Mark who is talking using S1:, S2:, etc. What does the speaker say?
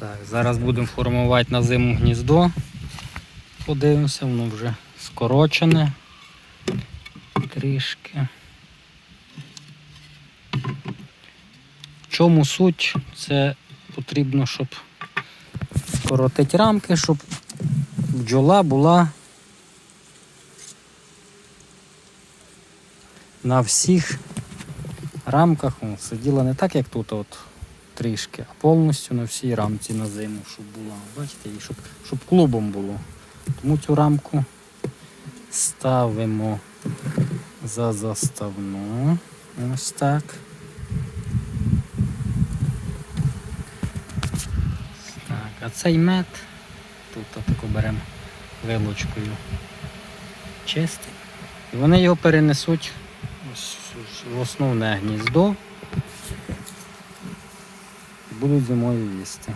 S1: Так, зараз будемо формувати на зиму гніздо. Подивимося, воно вже скорочене. Трішки. В чому суть? Це потрібно, щоб скоротити рамки, щоб бджола була на всіх рамках. О, сиділа не так, як тут, от, трішки, а повністю на всій рамці на зиму, щоб була. Бачите, і щоб, щоб клубом було. Тому цю рамку ставимо за заставну. Ось так. Так, а цей мед тут отако беремо вилочкою чистий. І вони його перенесуть в основне гніздо будуть зимою їсти.